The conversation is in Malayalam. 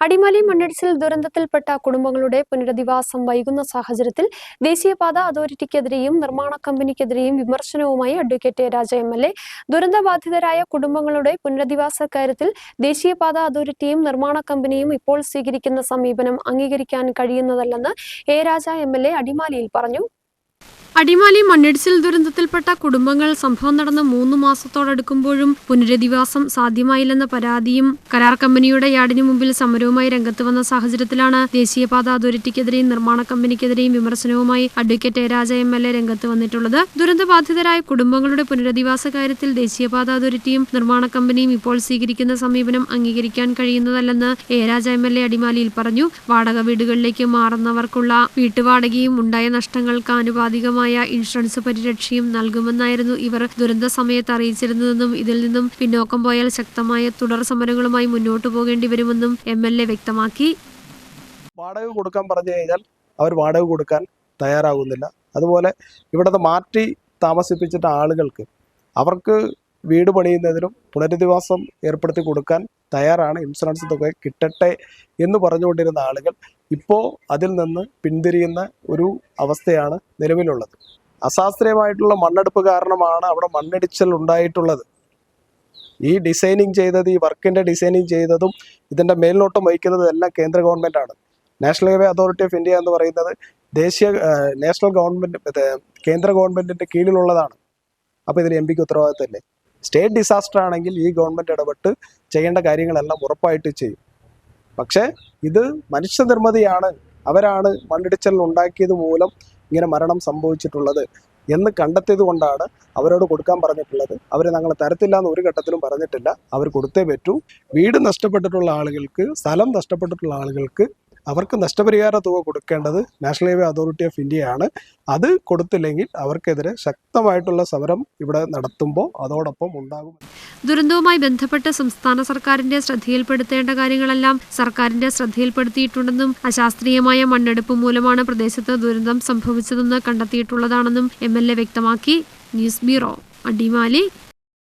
അടിമാലി മണ്ണിടിച്ചിൽ ദുരന്തത്തിൽപ്പെട്ട കുടുംബങ്ങളുടെ പുനരധിവാസം വൈകുന്ന സാഹചര്യത്തിൽ ദേശീയപാത അതോറിറ്റിക്കെതിരെയും നിർമ്മാണ കമ്പനിക്കെതിരെയും വിമർശനവുമായി advocate Raja M L A. ദുരന്തബാധിതരായ കുടുംബങ്ങളുടെ പുനരധിവാസ കാര്യത്തിൽ ദേശീയപാത അതോറിറ്റിയും നിർമ്മാണ കമ്പനിയും ഇപ്പോൾ സ്വീകരിക്കുന്ന സമീപനം അംഗീകരിക്കാൻ കഴിയുന്നതല്ലെന്ന് A Raja M L A അടിമാലിയിൽ പറഞ്ഞു. അടിമാലി മണ്ണിടിച്ചിൽ ദുരന്തത്തിൽപ്പെട്ട കുടുംബങ്ങൾ സംഭവം നടന്ന് മൂന്ന് മാസത്തോടടുക്കുമ്പോഴും പുനരധിവാസം സാധ്യമായില്ലെന്ന പരാതിയും കരാർ കമ്പനിയുടെ യാർഡിനു മുമ്പിൽ സമരവുമായി രംഗത്ത് വന്ന സാഹചര്യത്തിലാണ് ദേശീയപാത അതോറിറ്റിക്കെതിരെയും നിർമ്മാണ കമ്പനിക്കെതിരെയും വിമർശനവുമായി advocate Raja M L A രംഗത്ത് വന്നിട്ടുള്ളത്. ദുരന്തബാധിതരായ കുടുംബങ്ങളുടെ പുനരധിവാസ കാര്യത്തിൽ ദേശീയപാത അതോറിറ്റിയും നിർമ്മാണ കമ്പനിയും ഇപ്പോൾ സ്വീകരിക്കുന്ന സമീപനം അംഗീകരിക്കാൻ കഴിയുന്നതല്ലെന്ന് A Raja M L A അടിമാലിയിൽ പറഞ്ഞു. വാടക വീടുകളിലേക്ക് മാറുന്നവർക്കുള്ള വീട്ടുവാടകയും ഉണ്ടായ നഷ്ടങ്ങൾക്ക് ആനുപാതികമായ ഇൻഷുറൻസ് പരിരക്ഷയും നൽകുമെന്നായിരുന്നു ഇവർ ദുരന്ത സമയത്ത് അറിയിച്ചിരുന്നതെന്നും ഇതിൽ നിന്നും പിന്നോക്കം പോയാൽ ശക്തമായ തുടർ സമരങ്ങളുമായി മുന്നോട്ടു പോകേണ്ടി വരുമെന്നും എം എൽ എ വ്യക്തമാക്കി. വാടക കൊടുക്കാൻ പറഞ്ഞു കഴിഞ്ഞാൽ അവർ വാടക കൊടുക്കാൻ തയ്യാറാകുന്നില്ല. അതുപോലെ ഇവിടുത്തെ മാറ്റി താമസിപ്പിച്ചിട്ട ആളുകൾക്ക് അവർക്ക് വീട് പണിയുന്നതിനും പുനരധിവാസം ഏർപ്പെടുത്തി കൊടുക്കാൻ തയ്യാറാണ് ഇൻഷുറൻസ് തുക കിട്ടട്ടെ എന്ന് പറഞ്ഞുകൊണ്ടിരുന്ന ആളുകൾ ഇപ്പോൾ അതിൽ നിന്ന് പിന്തിരിയുന്ന ഒരു അവസ്ഥയാണ് നിലവിലുള്ളത്. അശാസ്ത്രീയമായിട്ടുള്ള മണ്ണെടുപ്പ് കാരണമാണ് അവിടെ മണ്ണിടിച്ചൽ ഉണ്ടായിട്ടുള്ളത്. ഈ ഡിസൈനിങ് ചെയ്തത് ഈ വർക്കിന്റെ ഡിസൈനിങ് ചെയ്തതും ഇതിന്റെ മേൽനോട്ടം വഹിക്കുന്നതും എല്ലാം കേന്ദ്ര ഗവൺമെന്റാണ് national highway authority of India എന്ന് പറയുന്നത് ദേശീയ നാഷണൽ ഗവൺമെന്റ് കേന്ദ്ര ഗവൺമെന്റിന്റെ കീഴിലുള്ളതാണ്. അപ്പോൾ ഇതിന് എം പിക്ക് ഉത്തരവാദിത്തമല്ലേ? സ്റ്റേറ്റ് ഡിസാസ്റ്റർ ആണെങ്കിൽ ഈ ഗവൺമെന്റ് ഇടപെട്ട് ചെയ്യേണ്ട കാര്യങ്ങളെല്ലാം ഉറപ്പായിട്ട് ചെയ്യും. പക്ഷേ ഇത് മനുഷ്യനിർമ്മിതിയാണ്. അവരാണ് മണ്ണിടിച്ചിൽ ഉണ്ടാക്കിയത് മൂലം ഇങ്ങനെ മരണം സംഭവിച്ചിട്ടുള്ളത് എന്ന് കണ്ടെത്തിയത് കൊണ്ടാണ് അവരോട് കൊടുക്കാൻ പറഞ്ഞിട്ടുള്ളത്. അവർ ഞങ്ങൾ തരത്തില്ല എന്ന് ഒരു ഘട്ടത്തിലും പറഞ്ഞിട്ടില്ല. അവർ കൊടുത്തേ പറ്റൂ. വീട് നഷ്ടപ്പെട്ടിട്ടുള്ള ആളുകൾക്ക് സ്ഥലം നഷ്ടപ്പെട്ടിട്ടുള്ള ആളുകൾക്ക് അവർക്ക് നഷ്ടപരിഹാര തുക കൊടുക്കേണ്ടത് നാഷണൽ ഹൈവേ അതോറിറ്റി ഓഫ് ഇന്ത്യയാണ്. അത് കൊടുത്തില്ലെങ്കിൽ അവർക്കെതിരെ ശക്തമായിട്ടുള്ള സമരം ഇവിടെ നടത്തുമ്പോൾ അതോടൊപ്പം ഉണ്ടാകും. ദുരന്തവുമായി ബന്ധപ്പെട്ട് സംസ്ഥാന സർക്കാരിന്റെ ശ്രദ്ധയിൽപ്പെടുത്തേണ്ട കാര്യങ്ങളെല്ലാം സർക്കാരിന്റെ ശ്രദ്ധയിൽപ്പെടുത്തിയിട്ടുണ്ടെന്നും അശാസ്ത്രീയമായ മണ്ണെടുപ്പ് മൂലമാണ് പ്രദേശത്ത് ദുരന്തം സംഭവിച്ചതെന്ന് കണ്ടെത്തിയിട്ടുള്ളതാണെന്നും എം വ്യക്തമാക്കി. News bureau Adimali.